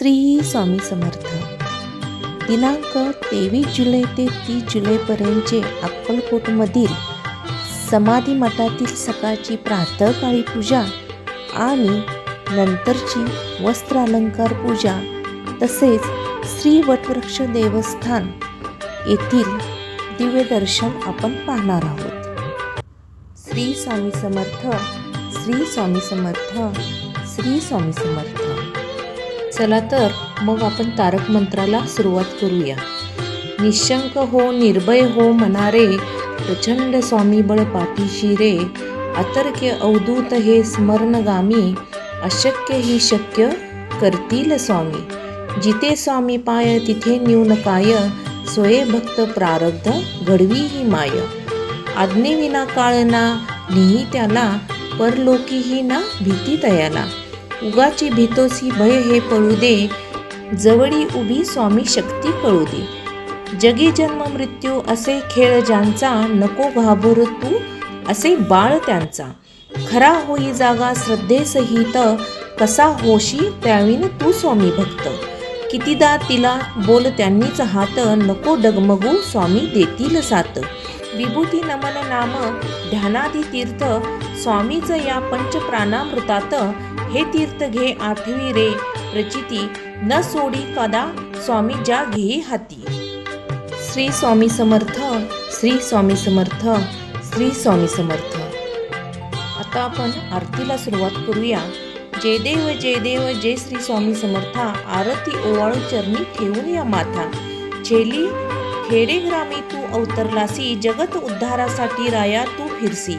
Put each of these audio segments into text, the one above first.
श्री स्वामी समर्थ. दिनांक तेवीस जुलै ते तीस जुलैपर्यंतचे अक्कलकोटमधील समाधी मठातील सकाळची प्रातःकाळी पूजा आणि नंतरची वस्त्रालंकार पूजा तसेच श्री वटवृक्ष देवस्थान येथील दिव्यदर्शन आपण पाहणार आहोत. श्री स्वामी समर्थ श्री स्वामी समर्थ श्री स्वामी समर्थ. चला तर मग आपण तारक मंत्राला सुरुवात करूया. निशंक हो निर्भय हो मनारे प्रचंड स्वामी बळ पाठीशी रे अतर्क्य अवधूत हे स्मरणगामी अशक्य ही शक्य करतील स्वामी. जिथे स्वामी पाय तिथे न्यून काय सोये भक्त प्रारब्ध घडवी ही माय. आज्ञेविना काळना निही त्याला परलोकीही ना भीती तयाला उगाची भीतोसी भय हे पळू दे. जवळी उभी स्वामी शक्ती कळू दे. जगी जन्म मृत्यू असे खेळ ज्यांचा नको घाबर तू असे बाळ त्यांचा. खरा होई जागा श्रद्धेसहित कसा होशी त्याविन तू स्वामी भक्त. कितीदा तिला बोल त्यांनीच हात नको डगमगू स्वामी देतील सात. विभूती नमन नाम ध्यानादी तीर्थ स्वामीच या पंचप्राणामृतात हे तीर्थ घे आठवी रे. प्रचिती न सोडी कदा स्वामी ज्या घेई हाती. श्री स्वामी समर्थ श्री स्वामी समर्थ श्री स्वामी समर्थ. आता आपण आरतीला सुरुवात करूया. जय देव जय देव जय श्री स्वामी समर्था. आरती ओवाळू चरणी ठेवून या माथा. छेली खेडे ग्रामी तू अवतरलासी. जगत उद्धारासाठी राया तू फिरसी.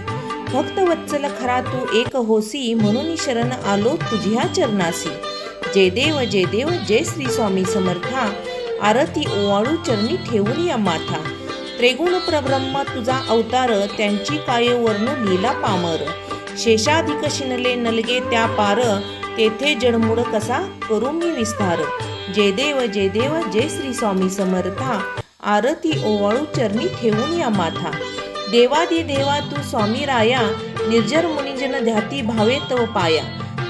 भक्त वत्सल खरा तू एक होसी म्हणून शरण आलो तुझ्या चरणासी. जय देव जय देव जय श्री स्वामी समर्था. आरती ओवाळू चरणी ठेवून या माथा. त्रिगुण प्रब्रह्म तुझा अवतार त्यांची काय वर्ण लीला पामर. शेषाधिक शिनले नलगे त्या पार तेथे जडमुड कसा करू मी विस्तार. जय देव जय देव जय श्री स्वामी समर्था. आरती ओवाळू चरणी ठेवून या माथा. देवादी देवा तू स्वामी राया निर्जर मुनिजन ध्याती भावे तव पाया.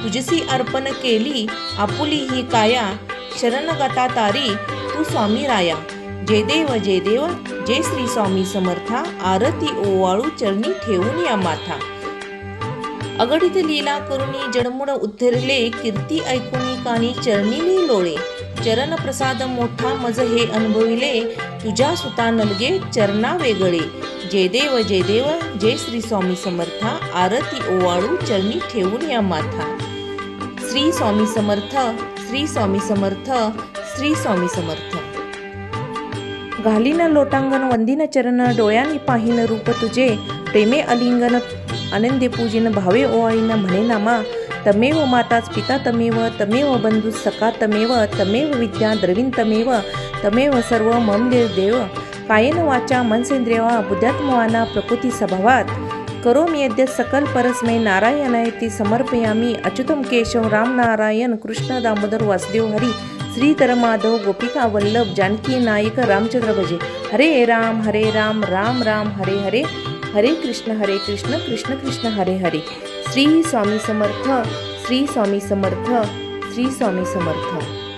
तुझसी अर्पण केली आपुली ही काया शरणगता तारी तू स्वामी राया. जय देव जय देव जय श्री स्वामी समर्था आरती ओवाळू चरणी ठेवून या माथा. अगडित लीला करुणी जडमुड उद्धरले कीर्ती ऐकुनी कानी चरणी मी लोळे. चरण प्रसाद मोठा मज हे अनुभविले तुझ्या सुता नलगे चरणा वेगळे जय देव जय देव जय श्री स्वामी समर्था आरती ओवाळू चरणी ठेवून या माथा. श्री स्वामी समर्थ श्री स्वामी समर्थ श्री स्वामी समर्थ. घालीन लोटांगण वंदिन चरण डोळ्यांनी पाहिन रूप तुझे प्रेमे अलिंगन आनंदे पूजिन भावे ओवाळीन म्हणे नामा. तमेव माताच पिता तमेव तमेव बंधू सखा तमेव तमेव विद्या द्रविण तमेव तमेव सर्व मम देव देव. कायेन वाचा मनसेंद्रियवा बुद्ध्यात्मवाना प्रकृती स्वभावात करोमि यद्य सकल परस्मै नारायणायती समर्पयामी. अच्युतम केशव राम नारायण कृष्ण दामोदर वासुदेव हरी. श्रीधर माधव गोपिका वल्लभ जानकी नायक रामचंद्र भजे. हरे राम हरे राम राम राम हरे हरे. हरे कृष्ण हरे कृष्ण कृष्ण कृष्ण हरे हरे. श्री स्वामी समर्थ श्री स्वामी समर्थ श्री स्वामी समर्थ.